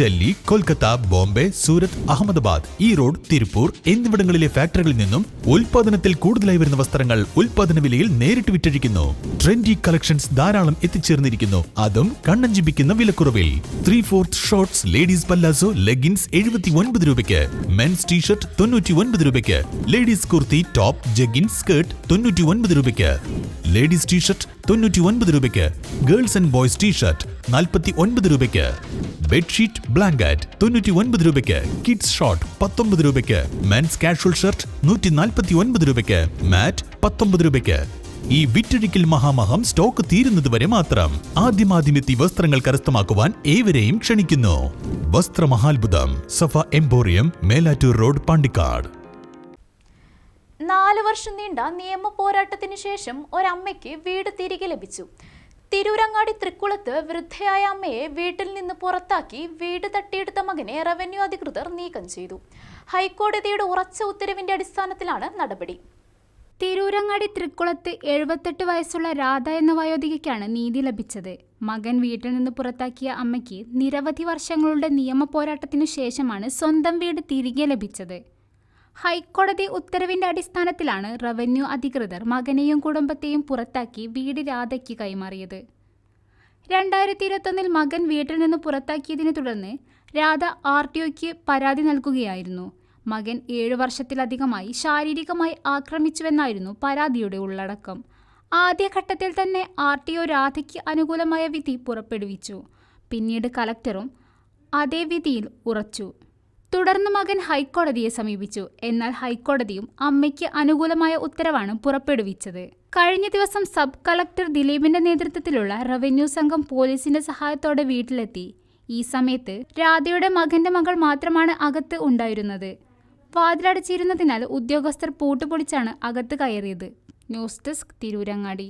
ഡൽഹി കൊൽക്കത്ത ബോംബെ സൂരത് അഹമ്മദാബാദ് ഈറോഡ് തിരുപ്പൂർ എന്നിവിടങ്ങളിലെ ഫാക്ടറികളിൽ നിന്നും ഉൽപാദനത്തിൽ കൂടുതലായി വരുന്ന വസ്ത്രങ്ങൾ ഉൽപാദന വിലയിൽ നേരിട്ട് വിറ്റഴിക്കുന്നു. ട്രെൻഡി കളക്ഷൻസ് ധാരാളം എത്തിച്ചേർന്നിരിക്കുന്നു. അതും കണ്ണഞ്ചിപ്പിക്കുന്ന വിലക്കുറവിൽ. Three fourth shorts ladies palazzo leggings എഴുപത്തി ഒൻപത് രൂപയ്ക്ക്. മെൻസ് ടീഷർട്ട് തൊണ്ണൂറ്റി ഒൻപത് രൂപയ്ക്ക്. Ladies kurti top jeggings skirt തൊണ്ണൂറ്റി ഒൻപത് രൂപയ്ക്ക്. ലേഡീസ് ടീഷർട്ട് തൊണ്ണൂറ്റി ഒൻപത് രൂപയ്ക്ക്. ഗേൾസ് ആൻഡ് ബോയ്സ് ടീഷർട്ട് നാൽപ്പത്തി ഒൻപത് രൂപയ്ക്ക്. ബെഡ്ഷീറ്റ് ബ്ലാങ്കറ്റ് തൊണ്ണൂറ്റി ഒൻപത് രൂപയ്ക്ക് കിഡ്സ് ഷോർട്ട് പത്തൊമ്പത് രൂപയ്ക്ക് മെൻസ് കാഷ്വൽ ഷർട്ട് നൂറ്റി നാൽപ്പത്തി ഒൻപത് രൂപയ്ക്ക് മാറ്റ് പത്തൊമ്പത് രൂപയ്ക്ക്. ഈ വിറ്റഴിക്കൽ മഹാമഹം സ്റ്റോക്ക് തീരുന്നതുവരെ മാത്രം ആദ്യമാദ്യമെത്തി വസ്ത്രങ്ങൾ കരസ്ഥമാക്കുവാൻ ഏവരെയും ക്ഷണിക്കുന്നു. വസ്ത്രമഹാത്ഭുതം സഫ എംപോറിയം മേലാറ്റൂർ റോഡ് പാണ്ടിക്കാട്. നാല് വർഷം നീണ്ട നിയമ പോരാട്ടത്തിന് ശേഷം ഒരമ്മയ്ക്ക് വീട് തിരികെ ലഭിച്ചു. തിരൂരങ്ങാടി തൃക്കുളത്ത് വൃദ്ധയായ അമ്മയെ വീട്ടിൽ നിന്ന് പുറത്താക്കി വീട് തട്ടിയെടുത്ത മകനെ റവന്യൂ അധികൃതർ നീക്കം ചെയ്തു. ഹൈക്കോടതിയുടെ ഉറച്ച ഉത്തരവിന്റെ അടിസ്ഥാനത്തിലാണ് നടപടി. തിരൂരങ്ങാടി തൃക്കുളത്ത് എഴുപത്തെട്ട് വയസ്സുള്ള രാധ എന്ന വയോധികയ്ക്കാണ് നീതി ലഭിച്ചത്. മകൻ വീട്ടിൽ നിന്ന് പുറത്താക്കിയ അമ്മയ്ക്ക് നിരവധി വർഷങ്ങളുടെ നിയമ പോരാട്ടത്തിനു ശേഷമാണ് സ്വന്തം വീട് തിരികെ ലഭിച്ചത്. ഹൈക്കോടതി ഉത്തരവിന്റെ അടിസ്ഥാനത്തിലാണ് റവന്യൂ അധികൃതർ മകനെയും കുടുംബത്തെയും പുറത്താക്കി വീട് രാധയ്ക്ക് കൈമാറിയത്. രണ്ടായിരത്തി ഇരുപത്തൊന്നിൽ മകൻ വീട്ടിൽ നിന്ന് പുറത്താക്കിയതിനെ തുടർന്ന് രാധ ആർ ടി ഒക്ക് പരാതി നൽകുകയായിരുന്നു. മകൻ ഏഴു വർഷത്തിലധികമായി ശാരീരികമായി ആക്രമിച്ചുവെന്നായിരുന്നു പരാതിയുടെ ഉള്ളടക്കം. ആദ്യഘട്ടത്തിൽ തന്നെ ആർ ടി ഒ രാധയ്ക്ക് അനുകൂലമായ വിധി പുറപ്പെടുവിച്ചു. പിന്നീട് കലക്ടറും അതേ വിധിയിൽ ഉറച്ചു. തുടർന്ന് മകൻ ഹൈക്കോടതിയെ സമീപിച്ചു. എന്നാൽ ഹൈക്കോടതിയും അമ്മയ്ക്ക് അനുകൂലമായ ഉത്തരവാണ് പുറപ്പെടുവിച്ചത്. കഴിഞ്ഞ ദിവസം സബ് കളക്ടർ ദിലീപിന്റെ നേതൃത്വത്തിലുള്ള റവന്യൂ സംഘം പോലീസിന്റെ സഹായത്തോടെ വീട്ടിലെത്തി. ഈ സമയത്ത് രാധയുടെ മകന്റെ മകൾ മാത്രമാണ് അകത്ത് ഉണ്ടായിരുന്നത്. വാതിലടച്ചിരുന്നതിനാൽ ഉദ്യോഗസ്ഥർ പൂട്ടുപൊളിച്ചാണ് അകത്ത് കയറിയത്. News desk Tirurangadi.